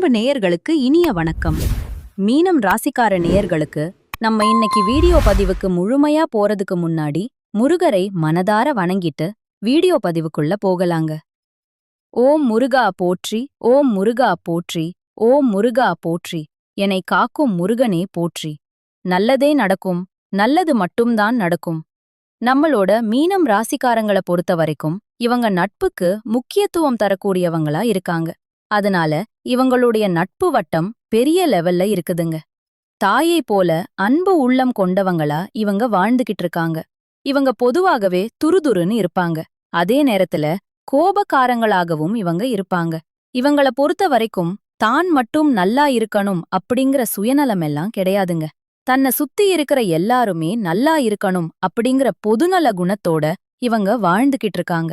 அன்பு நேயர்களுக்கு இனிய வணக்கம். மீனம் ராசிக்கார நேயர்களுக்கு நம்ம இன்னைக்கு வீடியோ பதிவுக்கு முழுமையா போறதுக்கு முன்னாடி முருகரை மனதார வணங்கிட்டு வீடியோ பதிவுக்குள்ள போகலாங்க. ஓம் முருகா போற்றி ஓம் முருகா போற்றி ஓம் முருகா போற்றி என்னை காக்கும் முருகனே போற்றி. நல்லதே நடக்கும் நல்லது மட்டும்தான் நடக்கும். நம்மளோட மீனம் ராசிக்காரங்கள பொறுத்த வரைக்கும் இவங்க நட்புக்கு முக்கியத்துவம் தரக்கூடியவங்களா இருக்காங்க. அதனால இவங்களுடைய நட்பு வட்டம் பெரிய லெவல்ல இருக்குதுங்க. தாயை போல அன்பு உள்ளம் கொண்டவங்களா இவங்க வாழ்ந்துகிட்டு இருக்காங்க. இவங்க பொதுவாகவே துருதுருன்னு இருப்பாங்க. அதே நேரத்துல கோபக்காரங்களாகவும் இவங்க இருப்பாங்க. இவங்கள பொறுத்த வரைக்கும் தான் மட்டும் நல்லா இருக்கணும் அப்படிங்கிற சுயநலம் எல்லாம் கிடையாதுங்க. தன்னை சுத்தி இருக்கிற எல்லாருமே நல்லா இருக்கணும் அப்படிங்கிற பொதுநல குணத்தோட இவங்க வாழ்ந்துகிட்டு இருக்காங்க.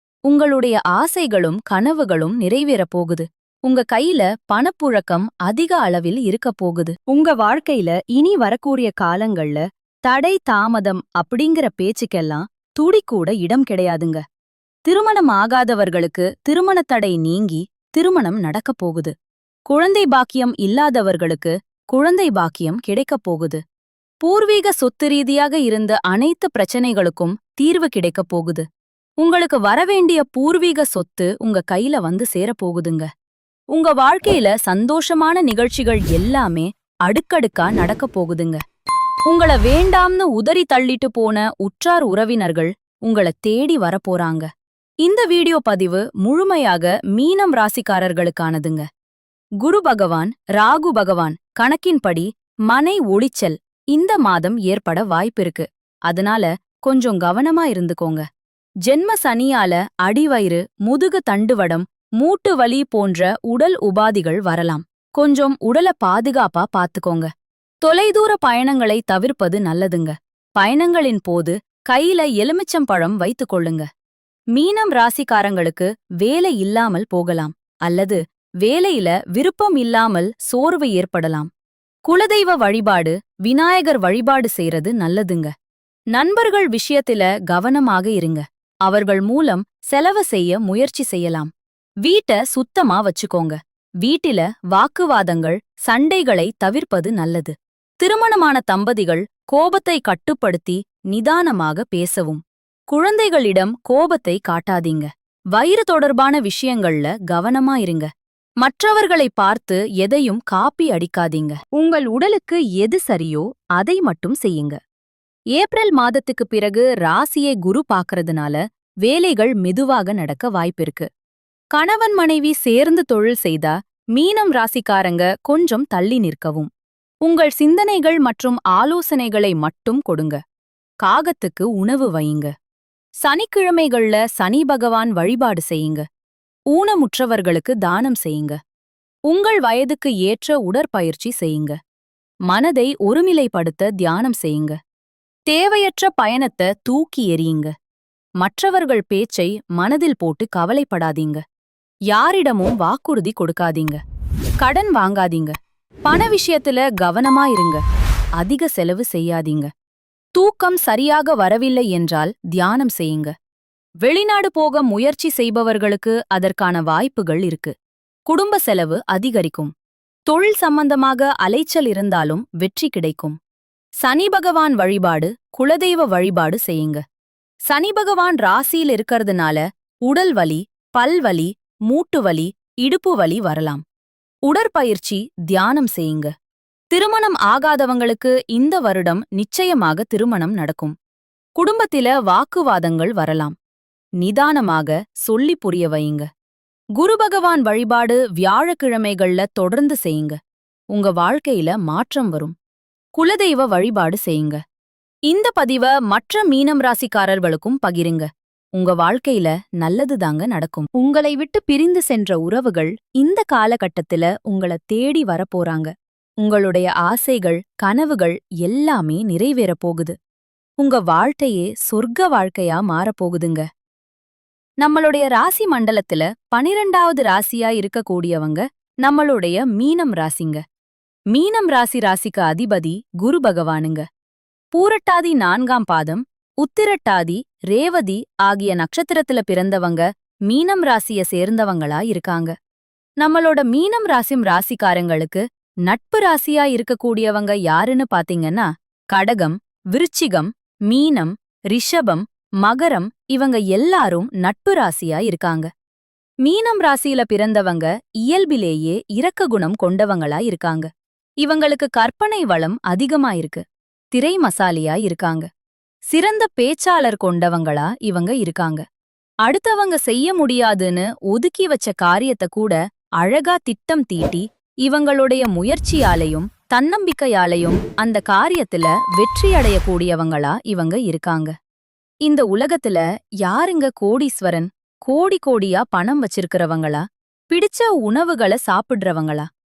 உங்களுடைய ஆசைகளும் கனவுகளும் நிறைவேறப் போகுது. உங்க கையில பணப்புழக்கம் அதிக அளவில் இருக்கப் போகுது. உங்க வாழ்க்கையில இனி வரக்கூடிய காலங்கள்ல தடை தாமதம் அப்படிங்கிற பேச்சுக்கெல்லாம் துடிக்கூட இடம் கிடையாதுங்க. திருமணம் ஆகாதவர்களுக்கு திருமணத் தடை நீங்கி திருமணம் நடக்கப் போகுது. குழந்தை பாக்கியம் இல்லாதவர்களுக்கு குழந்தை பாக்கியம் கிடைக்கப் போகுது. பூர்வீக சொத்து ரீதியாக இருந்த அனைத்து பிரச்சனைகளுக்கும் தீர்வு கிடைக்கப் போகுது. உங்களுக்கு வரவேண்டிய பூர்வீக சொத்து உங்க கையில வந்து சேரப்போகுதுங்க. உங்க வாழ்க்கையில சந்தோஷமான நிகழ்ச்சிகள் எல்லாமே அடுக்கடுக்கா நடக்க போகுதுங்க. உங்கள வேண்டாம்னு உதறி தள்ளிட்டு போன உற்றார் உறவினர்கள் உங்கள தேடி வரப்போறாங்க இந்த வீடியோ பதிவு முழுமையாக மீனம் ராசிக்காரர்களுக்கானதுங்க. குரு பகவான் ராகு பகவான் கணக்கின்படி மனை ஒளிச்சல் இந்த மாதம் ஏற்பட வாய்ப்பிருக்கு. அதனால கொஞ்சம் கவனமா இருந்துக்கோங்க. ஜென்ம சனியால அடிவயிறு முதுகு தண்டுவடம் மூட்டு வலி போன்ற உடல் உபாதிகள் வரலாம். கொஞ்சம் உடல பாதுகாப்பா பாத்துக்கோங்க. தொலைதூர பயணங்களை தவிர்ப்பது நல்லதுங்க. பயணங்களின் போது கையில எலுமிச்சம் பழம் வைத்துக் கொள்ளுங்க. மீனம் ராசிக்காரங்களுக்கு வேலை இல்லாமல் போகலாம். அல்லது வேலையில விருப்பம் இல்லாமல் சோர்வு ஏற்படலாம். குலதெய்வ வழிபாடு விநாயகர் வழிபாடு செய்யறது நல்லதுங்க. நண்பர்கள் விஷயத்தில கவனமாக இருங்க. அவர்கள் மூலம் செலவு செய்ய முயற்சி செய்யலாம். வீட்ட சுத்தமா வச்சுக்கோங்க. வீட்டில வாக்குவாதங்கள் சண்டைகளை தவிர்ப்பது நல்லது. திருமணமான தம்பதிகள் கோபத்தை கட்டுப்படுத்தி நிதானமாக பேசவும். குழந்தைகளிடம் கோபத்தை காட்டாதீங்க. வயிறு தொடர்பான விஷயங்கள்ல கவனமா இருங்க. மற்றவர்களை பார்த்து எதையும் காப்பி அடிக்காதீங்க. உங்கள் உடலுக்கு எது சரியோ அதை மட்டும் செய்யுங்க. ஏப்ரல் மாதத்துக்கு பிறகு ராசியை குரு பாக்கறதுனால வேலைகள் மெதுவாக நடக்க வாய்ப்பிருக்கு. கணவன் மனைவி சேர்ந்து தொழில் செய்தா மீனம் ராசிக்காரங்க கொஞ்சம் தள்ளி நிற்கவும். உங்கள் சிந்தனைகள் மற்றும் ஆலோசனைகளை மட்டும் கொடுங்க. காகத்துக்கு உணவு வையுங்க. சனிக்கிழமைகள்ல சனி பகவான் வழிபாடு செய்யுங்க. ஊனமுற்றவர்களுக்கு தானம் செய்யுங்க. உங்கள் வயதுக்கு ஏற்ற உடற்பயிற்சி செய்யுங்க. மனதை ஒருநிலைப்படுத்த தியானம் செய்யுங்க. தேவையற்ற பயணத்தை தூக்கி எறியுங்க. மற்றவர்கள் பேச்சை மனதில் போட்டு கவலைப்படாதீங்க. யாரிடமும் வாக்குறுதி கொடுக்காதீங்க. கடன் வாங்காதீங்க. பண விஷயத்துல கவனமா இருங்க. அதிக செலவு செய்யாதீங்க. தூக்கம் சரியாக வரவில்லை என்றால் தியானம் செய்யுங்க. வெளிநாடு போக முயற்சி செய்பவர்களுக்கு அதற்கான வாய்ப்புகள் இருக்கு. குடும்ப செலவு அதிகரிக்கும். தொழில் சம்பந்தமாக அலைச்சல் இருந்தாலும் வெற்றி கிடைக்கும். சனி பகவான் வழிபாடு குலதெய்வ வழிபாடு செய்யுங்க. சனி பகவான் ராசியில் இருக்கறதுனால உடல் வலி பல்வலி மூட்டு வலி இடுப்பு வலி வரலாம். உடற்பயிற்சி தியானம் செய்யுங்க. திருமணம் ஆகாதவங்களுக்கு இந்த வருடம் நிச்சயமாக திருமணம் நடக்கும். குடும்பத்தில வாக்குவாதங்கள் வரலாம். நிதானமாக சொல்லி புரிய வையுங்க. குரு பகவான் வழிபாடு வியாழக்கிழமைகள்ல தொடர்ந்து செய்யுங்க. உங்க வாழ்க்கையில மாற்றம் வரும். குலதெய்வ வழிபாடு செய்யுங்க. இந்த பதிவ மற்ற மீனம் ராசிக்காரர்களுக்கும் பகிருங்க. உங்க வாழ்க்கையில நல்லதுதாங்க நடக்கும். உங்களை விட்டு பிரிந்து சென்ற உறவுகள் இந்த காலகட்டத்தில உங்கள தேடி வரப்போறாங்க. உங்களுடைய ஆசைகள் கனவுகள் எல்லாமே நிறைவேறப் போகுது. உங்க வாழ்க்கையே சொர்க்க வாழ்க்கையா மாறப்போகுதுங்க நம்மளுடைய ராசி மண்டலத்துல பனிரெண்டாவது ராசியா இருக்கக்கூடியவங்க நம்மளுடைய மீனம் ராசிங்க. மீனம் ராசி ராசிக்கு அதிபதி குரு பகவானுங்க. பூரட்டாதி நான்காம் பாதம் உத்திரட்டாதி ரேவதி ஆகிய நட்சத்திரத்துல பிறந்தவங்க மீனம் ராசிய சேர்ந்தவங்களா இருக்காங்க. நம்மளோட மீனம் ராசிம் ராசிக்காரங்களுக்கு நட்பு ராசியா இருக்கக்கூடியவங்க யாருன்னு பாத்தீங்கன்னா கடகம் விருச்சிகம் மீனம் ரிஷபம் மகரம் இவங்க எல்லாரும் நட்பு ராசியா இருக்காங்க. மீனம் ராசியில பிறந்தவங்க இயல்பிலேயே இரக்க குணம் கொண்டவங்களா இருக்காங்க. இவங்களுக்கு கற்பனை வளம் அதிகமா இருக்கு திரை மசாலியா இருக்காங்க. சிறந்த பேச்சாளர் கொண்டவங்களா இவங்க இருக்காங்க. அடுத்தவங்க செய்ய முடியாதுன்னு ஒதுக்கி வச்ச காரியத்த கூட அழகா திட்டம் தீட்டி இவங்களுடைய முயற்சியாலையும் தன்னம்பிக்கையாலையும் அந்த காரியத்துல வெற்றி அடையக்கூடியவங்களா இவங்க இருக்காங்க. இந்த உலகத்துல யாருங்க கோடீஸ்வரன்? கோடி கோடியா பணம் வச்சிருக்கிறவங்களா? பிடிச்ச உணவுகளை சாப்பிடுறவங்களா?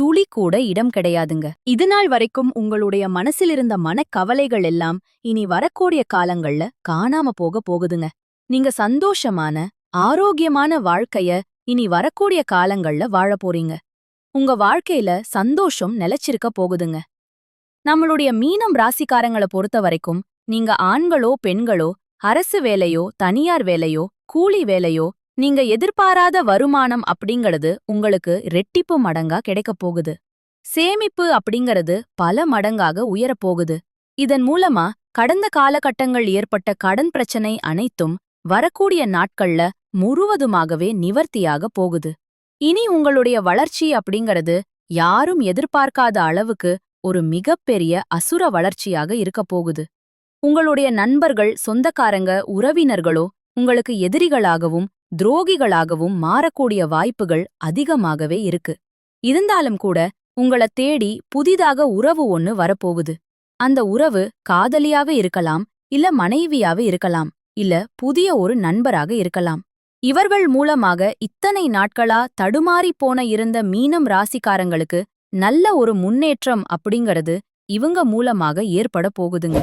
துளி கூட இடம் கிடையாதுங்க. இது நாள் வரைக்கும் உங்களுடைய மனசிலிருந்த மனக்கவலைகள் எல்லாம் இனி வரக்கூடிய காலங்கள்ல காணாம போக போகுதுங்க. நீங்க சந்தோஷமான ஆரோக்கியமான வாழ்க்கைய இனி வரக்கூடிய காலங்கள்ல வாழ போறீங்க. உங்க வாழ்க்கையில சந்தோஷம் நிலைச்சிருக்க போகுதுங்க. நம்மளுடைய மீனம் ராசிக்காரங்கள பொறுத்த வரைக்கும் நீங்க ஆண்களோ பெண்களோ அரசு வேலையோ தனியார் வேலையோ கூலி வேலையோ நீங்க எதிர்பாராத வருமானம் அப்படிங்கறது உங்களுக்கு ரெட்டிப்பு மடங்கா கிடைக்கப் போகுது. சேமிப்பு அப்படிங்கறது பல மடங்காக உயரப் போகுது. இதன் மூலமா கடந்த காலகட்டங்கள் ஏற்பட்ட கடன் பிரச்சனை அனைத்தும் வரக்கூடிய நாட்கள்ல முழுவதுமாகவே நிவர்த்தியாக போகுது. இனி உங்களுடைய வளர்ச்சி அப்படிங்கறது யாரும் எதிர்பார்க்காத அளவுக்கு ஒரு மிகப்பெரிய அசுர வளர்ச்சியாக இருக்கப் போகுது. உங்களுடைய நண்பர்கள் சொந்தக்காரங்க உறவினர்களோ உங்களுக்கு எதிரிகளாகவும் துரோகிகளாகவும் மாறக்கூடிய வாய்ப்புகள் அதிகமாகவே இருக்கு. இருந்தாலும் கூட உங்கள தேடி புதிதாக உறவு ஒன்னு வரப்போகுது. அந்த உறவு காதலியாவே இருக்கலாம் இல்ல மனைவியாவே இருக்கலாம் இல்ல புதிய ஒரு நண்பராக இருக்கலாம். இவர்கள் மூலமாக இத்தனை நாட்களா தடுமாறிப் போன இருந்த மீனம் ராசிக்காரங்களுக்கு நல்ல ஒரு முன்னேற்றம் அப்படிங்கறது இவங்க மூலமாக ஏற்பட போகுதுங்க.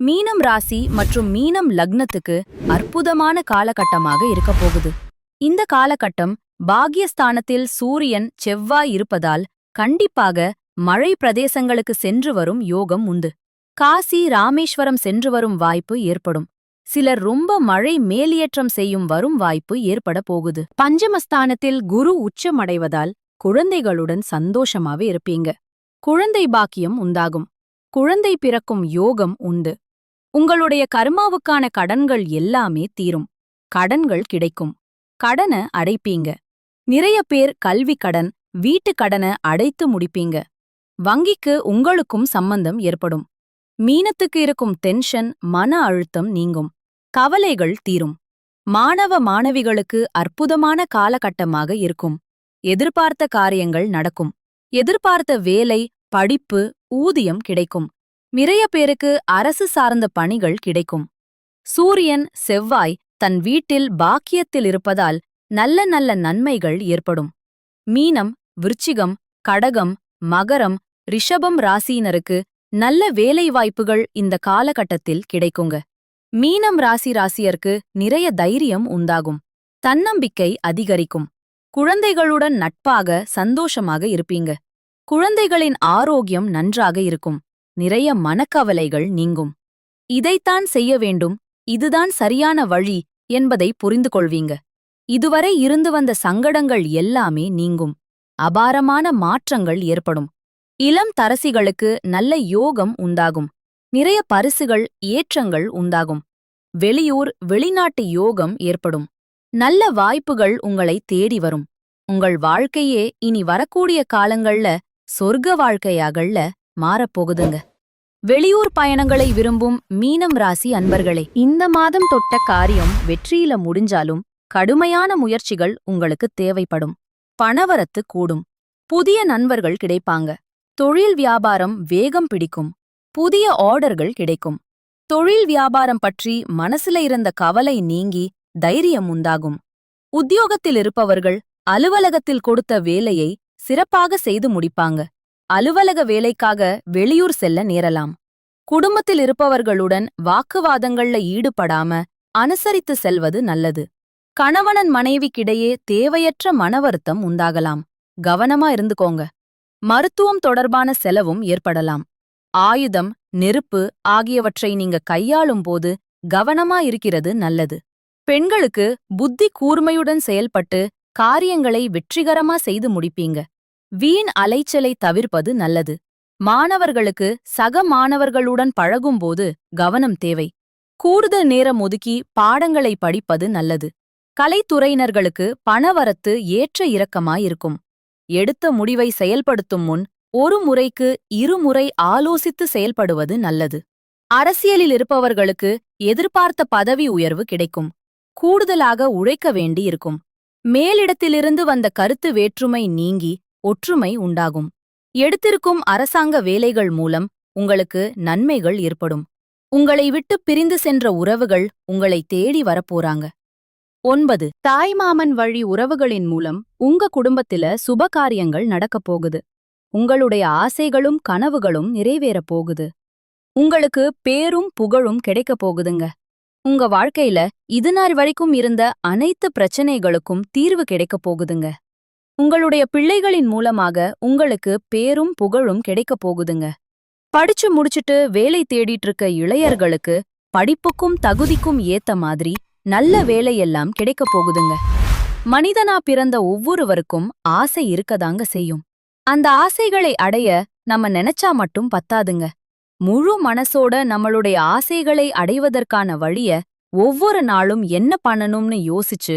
மீனம் ராசி மற்றும் மீனம் லக்னத்துக்கு அற்புதமான காலகட்டமாக இருக்க போகுது. இந்த காலகட்டம் பாக்யஸ்தானத்தில் சூரியன் செவ்வாய் இருப்பதால் கண்டிப்பாக மழை பிரதேசங்களுக்கு சென்று வரும் யோகம் உண்டு. காசி ராமேஸ்வரம் சென்று வரும் வாய்ப்பு ஏற்படும். சிலர் ரொம்ப மழை மேலியேற்றம் செய்யும் வரும் வாய்ப்பு ஏற்பட போகுது. பஞ்சமஸ்தானத்தில் குரு உச்சமடைவதால் குழந்தைகளுடன் சந்தோஷமாவே இருப்பீங்க. குழந்தை பாக்கியம் உண்டாகும். குழந்தை பிறக்கும் யோகம் உண்டு. உங்களுடைய கர்மாவுக்கான கடன்கள் எல்லாமே தீரும். கடன்கள் கிடைக்கும். கடன அடைப்பீங்க. நிறைய பேர் கல்வி கடன் வீட்டு கடன அடைத்து முடிப்பீங்க. வங்கிக்கு உங்களுக்கும் சம்பந்தம் ஏற்படும். மீனத்துக்கு இருக்கும் டென்ஷன் மன அழுத்தம் நீங்கும். கவலைகள் தீரும். மாணவ மாணவிகளுக்கு அற்புதமான காலகட்டமாக இருக்கும். எதிர்பார்த்த காரியங்கள் நடக்கும். எதிர்பார்த்த வேலை படிப்பு ஊதியம் கிடைக்கும். நிறைய பேருக்கு அரசு சார்ந்த பணிகள் கிடைக்கும். சூரியன் செவ்வாய் தன் வீட்டில் பாக்கியத்தில் இருப்பதால் நல்ல நல்ல நன்மைகள் ஏற்படும். மீனம் விருச்சிகம் கடகம் மகரம் ரிஷபம் ராசியினருக்கு நல்ல வேலைவாய்ப்புகள் இந்த காலகட்டத்தில் கிடைக்குங்க. மீனம் ராசி ராசியர்க்கு நிறைய தைரியம் உண்டாகும். தன்னம்பிக்கை அதிகரிக்கும். குழந்தைகளுடன் நட்பாக சந்தோஷமாக இருப்பீங்க. குழந்தைகளின் ஆரோக்கியம் நன்றாக இருக்கும். நிறைய மனக்கவலைகள் நீங்கும். இதைத்தான் செய்ய வேண்டும் இதுதான் சரியான வழி என்பதை புரிந்து கொள்வீங்க. இதுவரை இருந்து வந்த சங்கடங்கள் எல்லாமே நீங்கும். அபாரமான மாற்றங்கள் ஏற்படும். இளம் தரசிகளுக்கு நல்ல யோகம் உண்டாகும். நிறைய பரிசுகள் ஏற்றங்கள் உண்டாகும். வெளியூர் வெளிநாட்டு யோகம் ஏற்படும். நல்ல வாய்ப்புகள் உங்களை தேடி வரும். உங்கள் வாழ்க்கையே இனி வரக்கூடிய காலங்கள்ல சொர்க்க வாழ்க்கையாகல்ல மாறப்போகுதுங்க வெளியூர் பயணங்களை விரும்பும் மீனம் ராசி அன்பர்களே இந்த மாதம் தொட்ட காரியம் வெற்றியில முடிஞ்சாலும் கடுமையான முயற்சிகள் உங்களுக்கு தேவைப்படும். பணவரத்து கூடும். புதிய நண்பர்கள் கிடைப்பாங்க. தொழில் வியாபாரம் வேகம் பிடிக்கும். புதிய ஆர்டர்கள் கிடைக்கும். தொழில் வியாபாரம் பற்றி மனசுல இருந்த கவலை நீங்கி தைரியம் உண்டாகும். உத்தியோகத்தில் இருப்பவர்கள் அலுவலகத்தில் கொடுத்த வேலையை சிறப்பாக செய்து முடிப்பாங்க. அலுவலக வேலைக்காக வெளியூர் செல்ல நேரலாம். குடும்பத்தில் இருப்பவர்களுடன் வாக்குவாதங்கள்ல ஈடுபடாம அனுசரித்து செல்வது நல்லது. கணவனன் மனைவிக்கிடையே தேவையற்ற மனவருத்தம் உண்டாகலாம். கவனமா இருந்துக்கோங்க. மருத்துவம் தொடர்பான செலவும் ஏற்படலாம். ஆயுதம் நெருப்பு ஆகியவற்றை நீங்க கையாளும் போது கவனமா இருக்கிறது நல்லது. பெண்களுக்கு புத்தி கூர்மையுடன் செயல்பட்டு காரியங்களை வெற்றிகரமா செய்து முடிப்பீங்க. வீண் அலைச்சலை தவிர்ப்பது நல்லது. மாணவர்களுக்கு சக மாணவர்களுடன் பழகும்போது கவனம் தேவை. கூடுதல் நேரம் ஒதுக்கி பாடங்களை படிப்பது நல்லது. கலைத்துறையினர்களுக்கு பணவரத்து ஏற்ற இறக்கமாயிருக்கும். எடுத்த முடிவை செயல்படுத்தும் முன் ஒரு முறைக்கு இருமுறை ஆலோசித்து செயல்படுவது நல்லது. அரசியலில் இருப்பவர்களுக்கு எதிர்பார்த்த பதவி உயர்வு கிடைக்கும். கூடுதலாக உழைக்க வேண்டியிருக்கும். மேலிடத்திலிருந்து வந்த கருத்து வேற்றுமை நீங்கி ஒற்றுமை உண்டாகும். எடுத்திருக்கும் அரசாங்க வேலைகள் மூலம் உங்களுக்கு நன்மைகள் ஏற்படும். உங்களை விட்டு பிரிந்து சென்ற உறவுகள் உங்களை தேடி வரப்போறாங்க. ஒன்பது. தாய்மாமன் வழி உறவுகளின் மூலம் உங்க குடும்பத்தில சுபகாரியங்கள் நடக்கப் போகுது. உங்களுடைய ஆசைகளும் கனவுகளும் நிறைவேறப் போகுது. உங்களுக்கு பேரும் புகழும் கிடைக்கப் போகுதுங்க. உங்க வாழ்க்கையில இதுநாள் வரைக்கும் இருந்த அனைத்து பிரச்சனைகளுக்கும் தீர்வு கிடைக்கப் போகுதுங்க. உங்களுடைய பிள்ளைகளின் மூலமாக உங்களுக்கு பேரும் புகழும் கிடைக்கப் போகுதுங்க. படிச்சு முடிச்சுட்டு வேலை தேடிட்டு இருக்க இளையர்களுக்கு படிப்புக்கும் தகுதிக்கும் ஏத்த மாதிரி நல்ல வேலையெல்லாம் கிடைக்கப் போகுதுங்க. மனிதனா பிறந்த ஒவ்வொருவருக்கும் ஆசை இருக்கதாங்க செய்யும். அந்த ஆசைகளை அடைய நம்ம நினைச்சா மட்டும் பத்தாதுங்க. முழு மனசோட நம்மளுடைய ஆசைகளை அடைவதற்கான வழிய ஒவ்வொரு நாளும் என்ன பண்ணணும்னு யோசிச்சு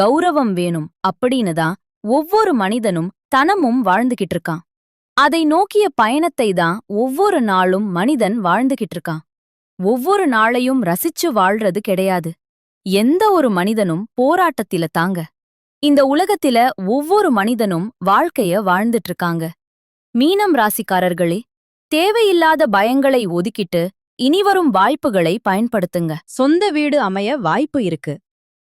கௌரவம் வேணும் அப்படின்னு தான் ஒவ்வொரு மனிதனும் தனமும் வாழ்ந்துகிட்டு இருக்கான் அதை நோக்கிய பயணத்தை தான் ஒவ்வொரு நாளும் மனிதன் வாழ்ந்துகிட்டு இருக்கான் ஒவ்வொரு நாளையும் ரசிச்சு வாழ்றது கிடையாது. எந்த ஒரு மனிதனும் போராட்டத்தில தாங்க. இந்த உலகத்தில ஒவ்வொரு மனிதனும் வாழ்க்கைய வாழ்ந்துட்டு இருக்காங்க மீனம் ராசிக்காரர்களே தேவையில்லாத பயங்களை ஒதுக்கிட்டு இனிவரும் வாய்ப்புகளை பயன்படுத்துங்க. சொந்த வீடு அமைய வாய்ப்பு இருக்கு.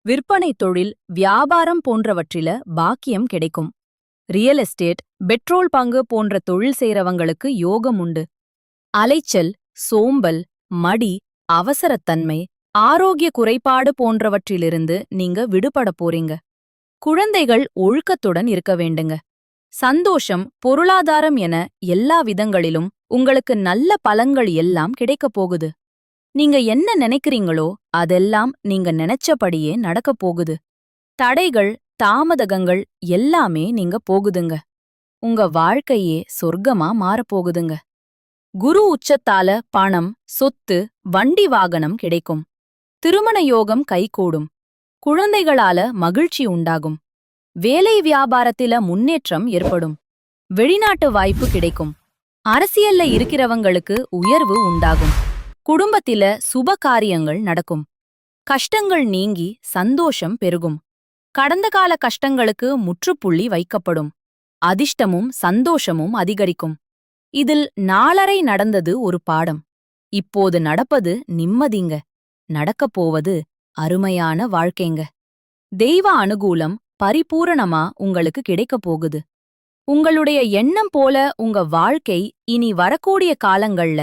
விற்பனை தொழில் வியாபாரம் போன்றவற்றில பாக்கியம் கிடைக்கும். ரியல் எஸ்டேட் பெட்ரோல் பங்கு போன்ற தொழில் செய்றவங்களுக்கு யோகம் உண்டு. அலைச்சல் சோம்பல் மடி அவசரத்தன்மை ஆரோக்கிய குறைபாடு போன்றவற்றிலிருந்து நீங்க விடுபட போறீங்க. குழந்தைகள் ஒழுக்கத்துடன் இருக்க வேண்டுங்க. சந்தோஷம் பொருளாதாரம் என எல்லா விதங்களிலும் உங்களுக்கு நல்ல பலங்கள் எல்லாம் கிடைக்கப் போகுது. நீங்க என்ன நினைக்கிறீங்களோ அதெல்லாம் நீங்க நினைச்சபடியே நடக்கப் போகுது. தடைகள் தாமதகங்கள் எல்லாமே நீங்க போகுதுங்க. உங்க வாழ்க்கையே சொர்க்கமா மாறப்போகுதுங்க குரு உச்சத்தால பணம் சொத்து வண்டி வாகனம் கிடைக்கும். திருமண யோகம் கைகூடும். குழந்தைகளால மகிழ்ச்சி உண்டாகும். வேலை வியாபாரத்தில முன்னேற்றம் ஏற்படும். வெளிநாட்டு வாய்ப்பு கிடைக்கும். அரசியல்ல இருக்கிறவங்களுக்கு உயர்வு உண்டாகும். குடும்பத்தில சுப காரியங்கள் நடக்கும். கஷ்டங்கள் நீங்கி சந்தோஷம் பெருகும். கடந்த கால கஷ்டங்களுக்கு முற்றுப்புள்ளி வைக்கப்படும். அதிர்ஷ்டமும் சந்தோஷமும் அதிகரிக்கும். இதில் நாளரை நடந்தது ஒரு பாடம். இப்போது நடப்பது நிம்மதிங்க. நடக்கப் போவது அருமையான வாழ்க்கைங்க. தெய்வ அனுகூலம் பரிபூரணமா உங்களுக்கு கிடைக்கப் போகுது. உங்களுடைய எண்ணம் போல உங்க வாழ்க்கை இனி வரக்கூடிய காலங்கள்ல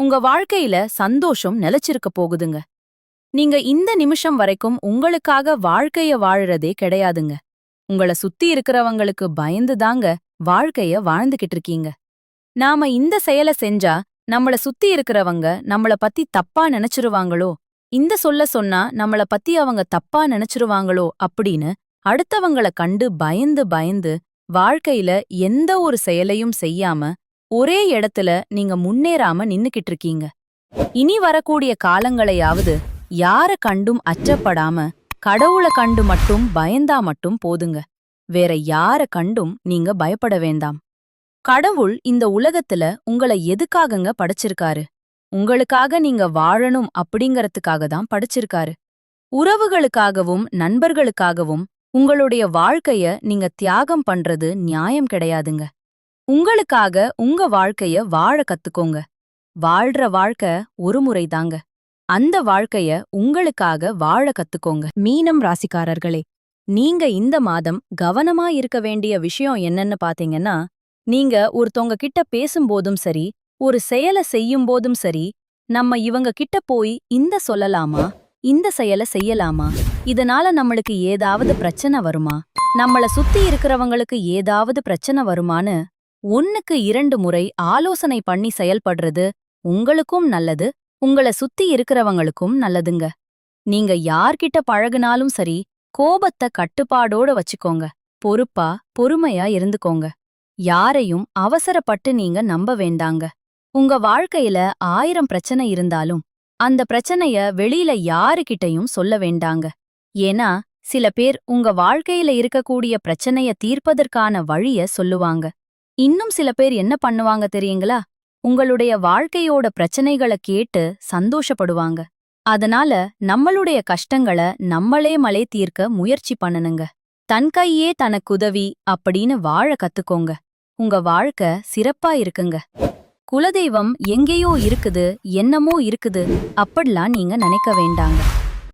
உங்க வாழ்க்கையில சந்தோஷம் நிலைச்சிருக்க போகுதுங்க. நீங்க இந்த நிமிஷம் வரைக்கும் உங்களுக்காக வாழ்க்கைய வாழறதே கிடையாதுங்க. உங்கள சுத்தி இருக்கிறவங்களுக்கு பயந்து தாங்க வாழ்க்கைய வாழ்ந்துகிட்டு இருக்கீங்க. நாம இந்த செயல செஞ்சா நம்மள சுத்தி இருக்கிறவங்க நம்மள பத்தி தப்பா நினைச்சிருவாங்களோ? இந்த சொல்ல சொன்னா நம்மள பத்தி அவங்க தப்பா நினைச்சிருவாங்களோ அப்படின்னு அடுத்தவங்கள கண்டு பயந்து பயந்து வாழ்க்கையில எந்த ஒரு செயலையும் செய்யாம ஒரே இடத்துல நீங்க முன்னேறாம நின்னுக்கிட்டு இருக்கீங்க இனி வரக்கூடிய காலங்களையாவது யார கண்டும் அச்சப்படாம கடவுள கண்டு மட்டும் பயந்தா மட்டும் போதுங்க. வேற யார கண்டும் நீங்க பயப்பட வேண்டாம். கடவுள் இந்த உலகத்துல உங்களை எதுக்காகங்க படைச்சிருக்காரு? உங்களுக்காக நீங்க வாழணும் அப்படிங்கறதுக்காக தான் படைச்சிருக்காரு. உறவுகளுக்காகவும் நண்பர்களுக்காகவும் உங்களுடைய வாழ்க்கைய நீங்க தியாகம் பண்றது நியாயம் கிடையாதுங்க. உங்களுக்காக உங்க வாழ்க்கைய வாழ கத்துக்கோங்க. வாழ்ற வாழ்க்கை ஒரு முறைதாங்க அந்த வாழ்க்கைய உங்களுக்காக வாழ கத்துக்கோங்க. மீனம் ராசிக்காரர்களே நீங்க இந்த மாதம் கவனமா இருக்க வேண்டிய விஷயம் என்னன்னு பாத்தீங்கன்னா நீங்க ஒருத்தவங்க கிட்ட பேசும்போதும் சரி ஒரு செயல செய்யும் போதும் சரி நம்ம இவங்க கிட்ட போய் இந்த சொல்லலாமா இந்த செயல செய்யலாமா இதனால நம்மளுக்கு ஏதாவது பிரச்சனை வருமா நம்மள சுத்தி இருக்கிறவங்களுக்கு ஏதாவது பிரச்சனை வருமான்னு ஒன்னுக்கு இரண்டு முறை ஆலோசனை பண்ணி செயல்படுறது உங்களுக்கும் நல்லது உங்கள சுத்தி இருக்கிறவங்களுக்கும் நல்லதுங்க. நீங்க யார்கிட்ட பழகுனாலும் சரி கோபத்த கட்டுப்பாடோட வச்சுக்கோங்க. பொறுப்பா பொறுமையா இருந்துக்கோங்க. யாரையும் அவசரப்பட்டு நீங்க நம்ப வேண்டாங்க. உங்க வாழ்க்கையில ஆயிரம் பிரச்சனை இருந்தாலும் அந்த பிரச்சனைய வெளியில யாருகிட்டயும் சொல்ல வேண்டாங்க. ஏன்னா சில பேர் உங்க வாழ்க்கையில இருக்கக்கூடிய பிரச்சனைய தீர்ப்பதற்கான வழிய சொல்லுவாங்க. இன்னும் சில பேர் என்ன பண்ணுவாங்க தெரியுங்களா? உங்களுடைய வாழ்க்கையோட பிரச்சனைகளை கேட்டு சந்தோஷப்படுவாங்க. அதனால நம்மளுடைய கஷ்டங்களை நம்மளே மலே தீர்க்க முயற்சி பண்ணனுங்க. தன் கையே தனக்குதவி அப்படின்னு வாழ கத்துக்கோங்க. உங்க வாழ்க்கை சிறப்பா இருக்குங்க. குலதெய்வம் எங்கேயோ இருக்குது என்னமோ இருக்குது அப்படிலாம் நீங்க நினைக்க வேண்டாங்க.